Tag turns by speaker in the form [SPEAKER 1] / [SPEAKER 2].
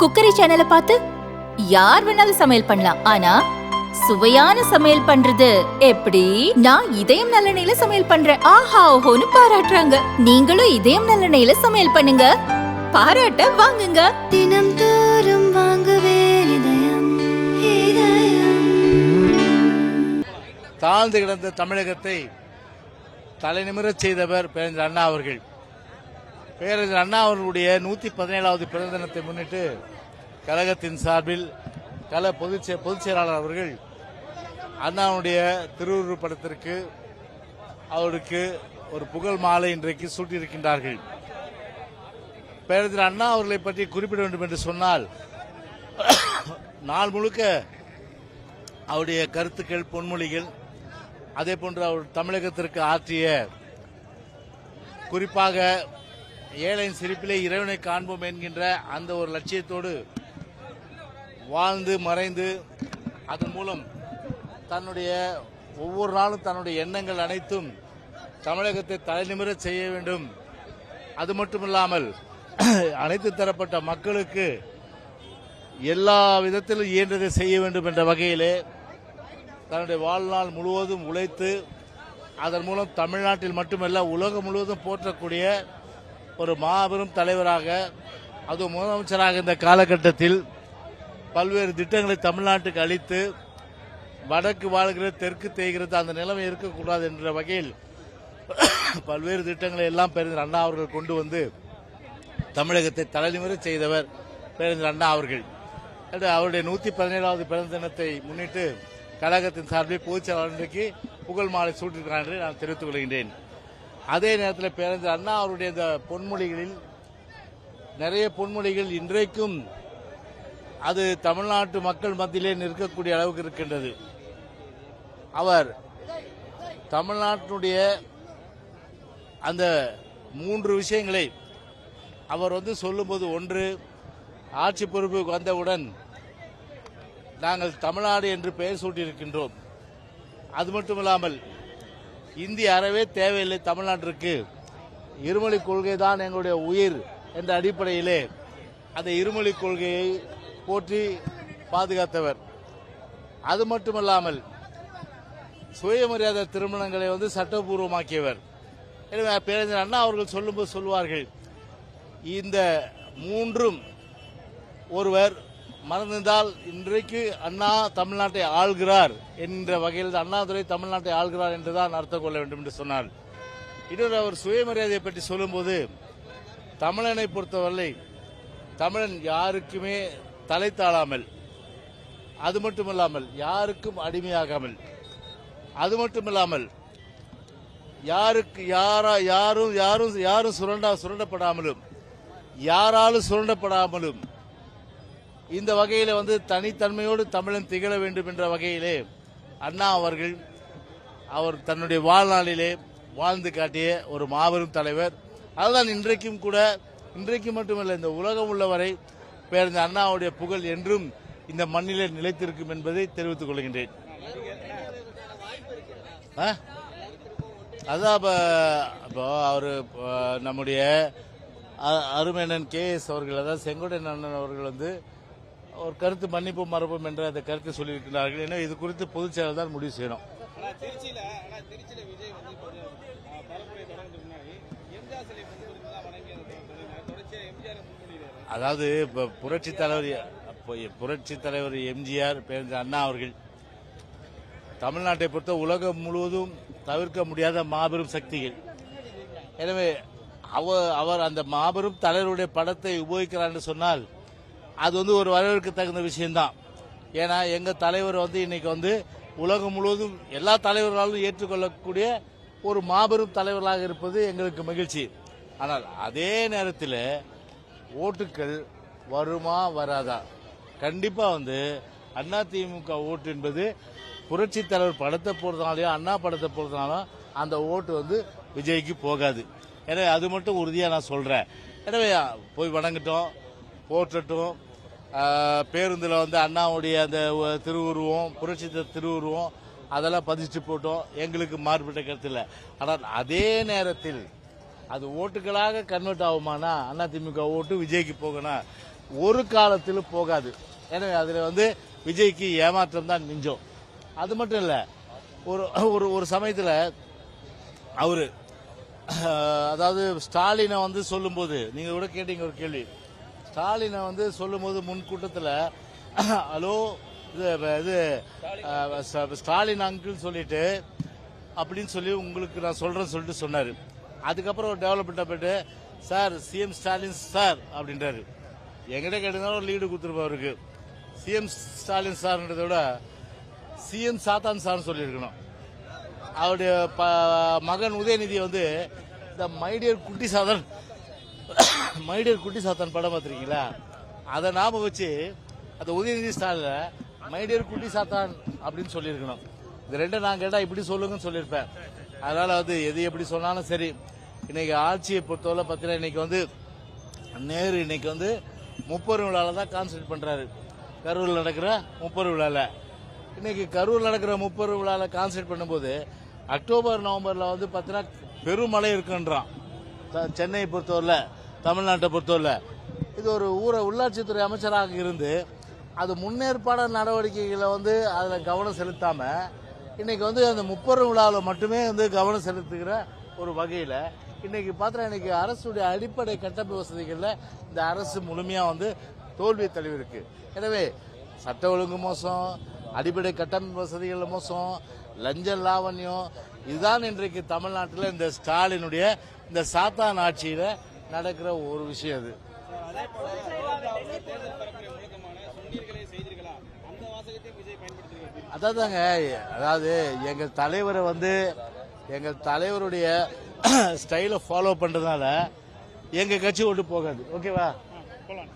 [SPEAKER 1] Cookery சேனலை பார்த்து யார் வேணாலும் சமையல் பண்ணலாம். ஆனா சுவையான சமையல் பண்றது எப்படி? நான் இதயம் நல்லெண்ணெயில சமையல் பண்றேன். ஆஹா ஓஹோன்னு பாராட்டுறாங்க. நீங்களும் இதயம் நல்லெண்ணெயில சமையல் பண்ணுங்க. பாராட்ட வாங்குங்க.
[SPEAKER 2] தினம் தோறும் வாங்குவே இதயம் இதயம்.
[SPEAKER 3] தாழ்ந்து கிடந்த தமிழகத்தை தலைநிமிரச் செய்தவர் பேரறிஞர் அண்ணா அவர்கள். பேரறிஞர் அண்ணா அவர்களுடைய நூத்தி பதினேழாவது பிறந்த தினத்தை முன்னிட்டு கழகத்தின் சார்பில் கல பொதுச் பொதுச் செயலாளர் அவர்கள் அண்ணாவுடைய திருவுருவப் படத்திற்கு அவருக்கு ஒரு புகழ் மாலை இன்றைக்கு சூட்டியிருக்கின்றார்கள். பேரறிஞர் அண்ணா அவர்களை பற்றி குறிப்பிட வேண்டும் என்று சொன்னால் நாள் முழுக்க அவருடைய கருத்துக்கள் பொன்மொழிகள் அதே போன்று அவர் தமிழகத்திற்கு ஆற்றிய குறிப்பாக ஏழையின் சிரிப்பிலே இறைவனை காண்போம் என்கின்ற அந்த ஒரு லட்சியத்தோடு வாழ்ந்து மறைந்து அதன் மூலம் தன்னுடைய ஒவ்வொரு நாளும் தன்னுடைய எண்ணங்கள் அனைத்தும் தமிழகத்தை தலைநிமிர செய்ய வேண்டும். அது மட்டுமில்லாமல் அனைத்து தரப்பட்ட மக்களுக்கு எல்லா விதத்திலும் இயன்றதை செய்ய வேண்டும் என்ற வகையிலே தன்னுடைய வாழ்நாள் முழுவதும் உழைத்து அதன் மூலம் தமிழ்நாட்டில் மட்டுமல்ல உலகம் முழுவதும் போற்றக்கூடிய ஒரு மாபெரும் தலைவராக அதுவும் முதலமைச்சராக இந்த காலகட்டத்தில் பல்வேறு திட்டங்களை தமிழ்நாட்டுக்கு அளித்து வடக்கு வாழ்கிறது தெற்கு தேய்கிறது அந்த நிலைமை இருக்கக்கூடாது என்ற வகையில் பல்வேறு திட்டங்களை எல்லாம் பேருந்து அண்ணா அவர்கள் கொண்டு வந்து தமிழகத்தை தலைநிமிர செய்தவர் பேருந்து அண்ணா அவர்கள். அவருடைய நூத்தி பதினேழாவது பிறந்த தினத்தை முன்னிட்டு கழகத்தின் சார்பில் பொதுச் செயலாளர் இன்றைக்கு புகழ் மாலை சூட்டிருக்கிறார் என்று நான் தெரிவித்துக் கொள்கின்றேன். அதே நேரத்தில் பேரறிஞர் அண்ணா அவருடைய இந்த பொன்மொழிகளில் நிறைய பொன்மொழிகள் இன்றைக்கும் அது தமிழ்நாட்டு மக்கள் மத்தியிலே நிற்கக்கூடிய அளவுக்கு இருக்கின்றது. அவர் தமிழ்நாட்டினுடைய அந்த மூன்று விஷயங்களை அவர் வந்து சொல்லும்போது ஒன்று ஆட்சி பொறுப்புக்கு வந்தவுடன் நாங்கள் தமிழ்நாடு என்று பெயர் சூட்டியிருக்கின்றோம். அது மட்டுமில்லாமல் இந்திய அறவே தேவையில்லை தமிழ்நாட்டிற்கு. இருமொழி கொள்கை தான் எங்களுடைய உயிர் என்ற அடிப்படையிலே அந்த இருமொழி கொள்கையை போற்றி பாதுகாத்தவர். அது மட்டுமல்லாமல் சுயமரியாதை திருமணங்களை வந்து சட்டபூர்வமாக்கியவர். எனவே பேரறிஞர் அண்ணா அவர்கள் சொல்லும்போது சொல்வார்கள் இந்த மூன்றும் ஒருவர் மறந்திருந்தால் இன்றைக்கு அண்ணா தமிழ்நாட்டை ஆள்கிறார் என்ற வகையில் அண்ணாதுரை தமிழ்நாட்டை ஆள்கிறார் என்றுதான் அர்த்தம் கொள்ள வேண்டும் என்று சொன்னார். இன்னொரு அவர் சுயமரியாதையை பற்றி சொல்லும்போது தமிழனை பொறுத்தவரை தமிழன் யாருக்குமே தலை தாழாமல் அது மட்டுமில்லாமல் யாருக்கும் அடிமையாகாமல் அது மட்டுமில்லாமல் யாருக்கு யாரா யாரும் யாரும் யாரும் சுரண்டா சுரண்டப்படாமலும் யாராலும் சுரண்டப்படாமலும் இந்த வகையில் வந்து தனித்தன்மையோடு தமிழன் திகழ வேண்டும் என்ற வகையிலே அண்ணா அவர்கள் அவர் தன்னுடைய வாழ்நாளிலே வாழ்ந்து காட்டிய ஒரு மாபெரும் தலைவர். அதுதான் இன்றைக்கும் கூட இன்றைக்கு மட்டுமல்ல இந்த உலகம் உள்ளவரை பேர்ந்த அண்ணாவுடைய புகழ் என்றும் இந்த மண்ணிலே நிலைத்திருக்கும் என்பதை தெரிவித்துக் கொள்கின்றேன். அதான் இப்போ இப்போ அவர் நம்முடைய அ- அருமையண்ணன் கே எஸ் அவர்கள் அதாவது செங்கோட்டையன் அண்ணன் அவர்கள் வந்து ஒரு கருத்து மன்னிப்பும் மரபும் என்ற அந்த கருத்தை சொல்லியிருக்கிறார்கள். எனவே இது குறித்து பொதுச் செயலர் தான் முடிவு செய்யணும். அதாவது இப்போ புரட்சி தலைவர் புரட்சி தலைவர் எம்ஜிஆர் பேருந்து அண்ணா அவர்கள் தமிழ்நாட்டை பொறுத்த உலகம் முழுவதும் தவிர்க்க முடியாத மாபெரும் சக்திகள். எனவே அவர் அவர் அந்த மாபெரும் தலைவருடைய படத்தை உபயோகிக்கிறார் என்று சொன்னால் அது வந்து ஒரு வரவேற்க தகுந்த விஷயம்தான். ஏன்னா எங்கள் தலைவர் வந்து இன்னைக்கு வந்து உலகம் முழுவதும் எல்லா தலைவர்களாலும் ஏற்றுக்கொள்ளக்கூடிய ஒரு மாபெரும் தலைவர்களாக இருப்பது எங்களுக்கு மகிழ்ச்சி. ஆனால் அதே நேரத்தில் ஓட்டுக்கள் வருமா வராதா? கண்டிப்பாக வந்து அண்ணா திமுக ஓட்டு என்பது புரட்சி தலைவர் படத்தை போடுறதுனாலயோ அண்ணா படத்தை போடுறதுனாலும் அந்த ஓட்டு வந்து விஜய்க்கு போகாது. எனவே அது மட்டும் உறுதியாக நான் சொல்கிறேன் எனவே போய் வணங்கிட்டோம். போற்றட்டும். பேருந்தில் வந்து அண்ணாவுடைய அந்த திருவுருவம் புரட்சி திருவுருவம் அதெல்லாம் பதிச்சு போட்டோம். எங்களுக்கு மாறுபட்ட கருத்தில். ஆனால் அதே நேரத்தில் அது ஓட்டுகளாக கன்வெர்ட் ஆகுமானா அதிமுக ஓட்டு விஜய்க்கு போகணும் ஒரு காலத்தில் போகாது. எனவே அதில் வந்து விஜய்க்கு ஏமாற்றம் தான் மிஞ்சம். அது மட்டும் இல்லை ஒரு ஒரு ஒரு சமயத்தில் அவரு அதாவது ஸ்டாலினை வந்து சொல்லும்போது நீங்கள் கூட கேட்டீங்க ஒரு கேள்வி. ஸ்டாலினை வந்து சொல்லும்போது முன்கூட்டத்தில் ஹலோ இது இது ஸ்டாலின் அங்கிள் சொல்லிட்டு அப்படின்னு சொல்லி உங்களுக்கு நான் சொல்கிறேன்னு சொல்லிட்டு சொன்னார். அதுக்கப்புறம் ஒரு டெவலப்மெண்ட்டாக போயிட்டு சார் சிஎம் ஸ்டாலின் சார் அப்படின்றாரு. எங்கிட்ட கேட்டிருந்தாலும் ஒரு லீடு கொடுத்துருப்பா அவருக்கு. சிஎம் ஸ்டாலின் சார்ன்றதை விட சிஎம் சாத்தான் சார்னு சொல்லியிருக்கணும். அவருடைய ப- மகன் உதயநிதி வந்து இந்த மைடியர் குட்டி சாதன் மைடியர் குட்டி சாத்தான் படம் பார்த்துருக்கீங்களா? அதை ஞாபகம் வச்சு அந்த உதயநிதி ஸ்டாலில் மைடியர் குட்டி சாத்தான் அப்படின்னு சொல்லியிருக்கணும். இது ரெண்டும் நான் கேட்டால் இப்படி சொல்லுங்கன்னு சொல்லியிருப்பேன். அதனால வந்து எது எப்படி சொன்னாலும் சரி. இன்னைக்கு ஆட்சியை பொறுத்தவரை பார்த்தீங்கன்னா இன்னைக்கு வந்து நேரு இன்னைக்கு வந்து முப்பது விழாவில் தான் கான்சன்ட்ரேட் பண்ணுறாரு கரூரில் நடக்கிற முப்பது விழாவில் இன்னைக்கு கரூர் நடக்கிற முப்பது விழாவில் கான்சன்ட்ரேட் பண்ணும்போது அக்டோபர் நவம்பரில் வந்து பார்த்தீங்கன்னா பெருமழை இருக்குன்றான். த- சென்னையை பொறுத்தவரையில். தமிழ்நாட்டை பொறுத்தவரையில் இது ஒரு ஊரை உள்ளாட்சித்துறை அமைச்சராக இருந்து அது முன்னேற்பாட நடவடிக்கைகளை வந்து அதில் கவனம் செலுத்தாமல் இன்னைக்கு வந்து அந்த முப்பது விழாவில் மட்டுமே வந்து கவனம் செலுத்துகிற ஒரு வகையில் இன்னைக்கு பார்த்தா இன்னைக்கு அரசுடைய அடிப்படை கட்டமைப்பு வசதிகளில் இந்த அரசு முழுமையாக வந்து தோல்வி தழுவிருக்கு எனவே சட்ட ஒழுங்கு மோசம் அடிப்படை கட்டமைப்பு வசதிகள் மோசம் லஞ்ச லாவண்யம் இதுதான் இன்றைக்கு தமிழ்நாட்டில் இந்த ஸ்டாலினுடைய இந்த சாத்தான் ஆட்சியில் நடக்கிற ஒரு விஷயம் அது. அதாதாங்க அதாவது எங்கள் தலைவரை வந்து எங்கள் தலைவருடைய ஸ்டைலை ஃபாலோ பண்ணுறதுனால எங்கள் கட்சி ஓட்டு போகாது. ஓகேவா
[SPEAKER 4] போலாம்.